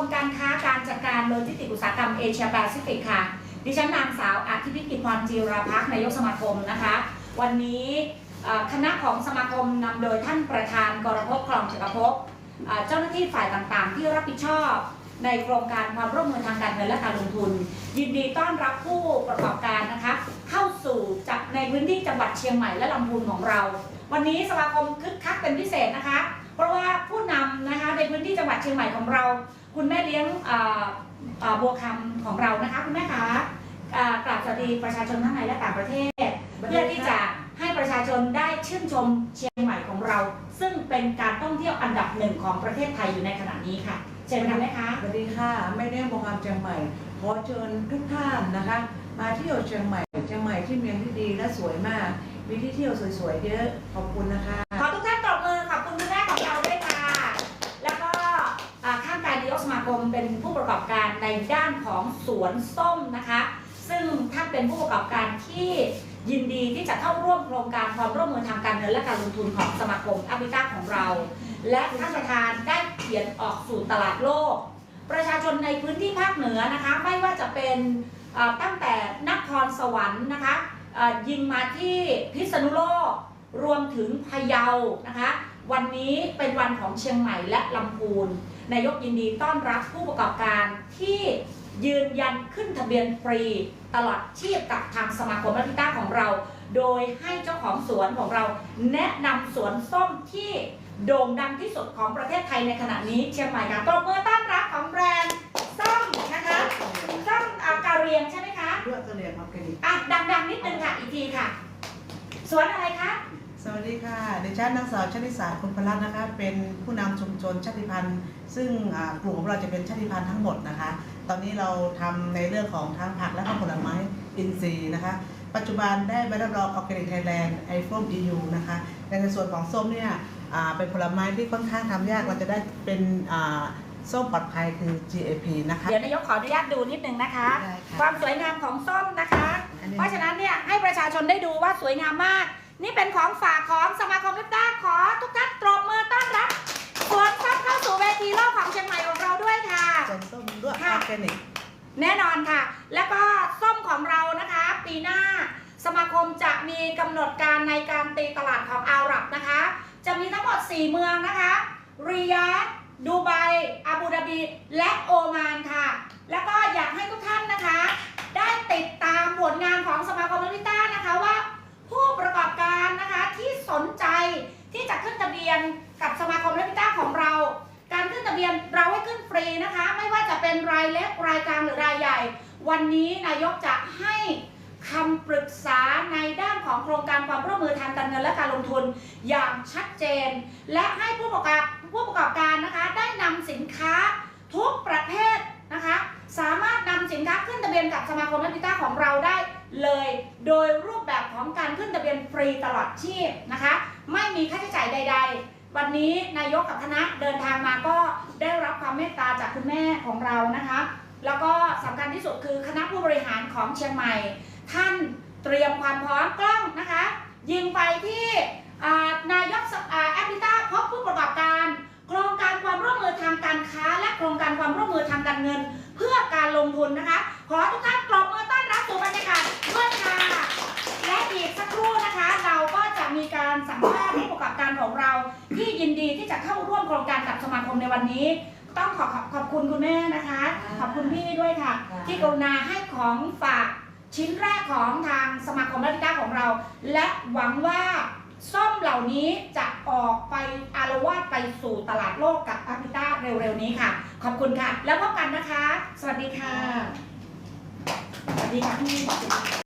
มการค้าการจัดการโลจิสติกส์อุตสาหกรรมเอเชียแปซิฟิกค่ะ ดิฉันนางสาวอาทิพิกิจพรจีราพักษ์นายกสมาคมนะคะ วันนี้คณะของสมาคมนำโดยท่านประธานกรภพคลองจักรภพเอ่อเจ้าหน้าที่ฝ่ายต่างๆ ที่รับผิดชอบในโครงการความร่วมมือทางการเงินและการลงทุน ยินดีต้อนรับผู้ประกอบการนะคะเข้าสู่จากในพื้นที่จังหวัดเชียงใหม่และลำพูนของเรา วันนี้สมาคมคึกคักเป็นพิเศษนะคะ เพราะว่าผู้นำนะคะในพื้นที่จังหวัดเชียงใหม่ของเรา คุณแม่เลี้ยงบัวคำของเรานะคะคุณแม่คะเอ่อกราบสวัสดีประชาชนทั้งในและต่างประเทศ เพื่อที่จะให้ประชาชนได้ชื่นชมเชียงใหม่ของเรา ซึ่งเป็นการท่องเที่ยวอันดับหนึ่งของประเทศไทยอยู่ในขณะนี้ค่ะเชิญค่ะแม่คะสวัสดีค่ะแม่เลี้ยงโมงามเชียงใหม่ขอเชิญทุกท่านนะคะ มาเที่ยวเชียงใหม่เชียงใหม่ที่เมืองที่ดีและสวยมาก มีที่เที่ยวสวยๆเยอะขอบคุณนะคะ เป็นผู้ประกอบการในด้านของสวนส้มนะคะ ซึ่งท่านเป็นผู้ประกอบการที่ยินดีที่จะเข้าร่วมโครงการความร่วมมือทางการเงินและการลงทุนของสมาคมอาบิต้าของเรา และท่านประธานได้เขียนออกสู่ตลาดโลก ประชาชนในพื้นที่ภาคเหนือนะคะไม่ว่าจะเป็นตั้งแต่นครสวรรค์นะคะยิงมาที่พิษณุโลกรวมถึงพะเยานะคะ วันนี้เป็นวันของเชียงใหม่และลำพูนนายกยินดีต้อนรับผู้ประกอบการที่ยืนยันขึ้นทะเบียนฟรีตลอดชีพกับทางสมาคมรัฐพิต้าของเรา โดยให้เจ้าของสวนของเรา แนะนำสวนส้มที่โด่งดังที่สุดของประเทศไทยในขณะนี้เชียงใหม่ค่ะตบมือต้อนรับของแบรนด์ส้มนะคะส้มอาการเรียงใช่ไหมคะเพื่อเสลียงมาร์เก็ตติ้งอะดังๆนิดนึงค่ะอีกทีค่ะ สวนอะไรคะ สวัสดีค่ะดิฉันนางสาวชลิสาคุณพลัตน์นะคะ เป็นผู้นำชุมชนชาติพันธุ์ ซึ่งอ่ากลุ่มของเราจะเป็นชาติพันธุ์ทั้งหมดนะคะ ตอนนี้เราทำในเรื่องของทั้งผักและก็ผลไม้อินทรีย์นะคะ ปัจจุบันได้ใบรับรองออร์แกนิกไทยแลนด์ไอโฟม EU นะคะแต่ในส่วนของส้มเนี่ยอ่าเป็นผลไม้ที่ค่อนข้างทำยากเราจะได้เป็นอ่าส้มปลอดภัยคือ GAP นะคะ เดี๋ยวนายกขออนุญาตดูนิดนึงนะคะได้ค่ะความสวยงามของส้มนะคะอันนี้เพราะฉะนั้นเนี่ยให้ประชาชนได้ดูว่าสวยงามมาก นี่เป็นของฝากของสมาคมลิปต้าขอทุกท่านตบมือต้อนรับสวนส้มเข้าสู่เวทีโลกของเชียงใหม่ของเราด้วยค่ะส่วนส้มด้วยอค่ะ อร์แกนิกแน่นอนค่ะ แล้วก็ส้มของเรานะคะ ปีหน้าสมาคมจะมีกำหนดการในการตีตลาดของอาหรับนะคะ จะมีทั้งหมด 4 เมืองนะคะริยาดดูไบอาบูดาบีและโอมานค่ะ แล้วก็อยากให้ทุกท่านนะคะ ได้ติดตามผลงานของสมาคมลิต้านะคะว่า ผู้ประกอบการนะคะที่สนใจที่จะขึ้นทะเบียนกับสมาคมลิต้าของเรา การขึ้นทะ เราให้ขึ้นฟรีนะคะ ไม่ว่าจะเป็นรายเล็กรายกลางหรือรายใหญ่ วันนี้นายกจะให้คำปรึกษาในด้านของโครงการความร่วมมือทางการเงินและการลงทุนอย่างชัดเจน และให้ผู้ประกอบผู้ประกอบการนะคะ ได้นำสินค้าทุกประเภทนะคะ สามารถนำสินค้าขึ้นทะเบียนกับสมาคมนักพิต้าของเราได้เลย โดยรูปแบบของการขึ้นทะเบียนฟรีตลอดชีพนะคะ ไม่มีค่าใช้จ่ายใด ๆ วันนี้นายกกับคณะเดินทางมาก็ได้รับความเมตตาจากคุณแม่ของเรานะคะ แล้วก็สำคัญที่สุดคือคณะผู้บริหารของเชียงใหม่ ท่านเตรียมความพร้อมกล้องนะคะ ยิงไปที่นายกสอ่าแอปพิต้าพบผู้ประกอบการโครงการความร่วมมือทางการค้า และโครงการความร่วมมือทางการเงิน เพื่อการลงทุนนะคะ ขอทุกท่านปรบมือต้อนรับสู่บรรยากาศด้วยค่ะและอีกสักครู่นะคะ เราก็จะมีการสัมภาษณ์ผู้ประกอบการของเรา จะเข้าร่วมโครงการกับสมาคมในวันนี้ ต้องขอขอบขอบคุณคุณแม่นะคะ ขอบคุณพี่ด้วยค่ะ ที่กรุณาให้ของฝากชิ้นแรกของทางสมาคมรัติต้าของเรา และหวังว่าส้มเหล่านี้จะออกไปอารวาสไปสู่ตลาดโลกกับอาพิต้าเร็วๆนี้ค่ะ ขอบคุณค่ะ แล้วพบกันนะคะ สวัสดีค่ะ สวัสดีค่ะพี่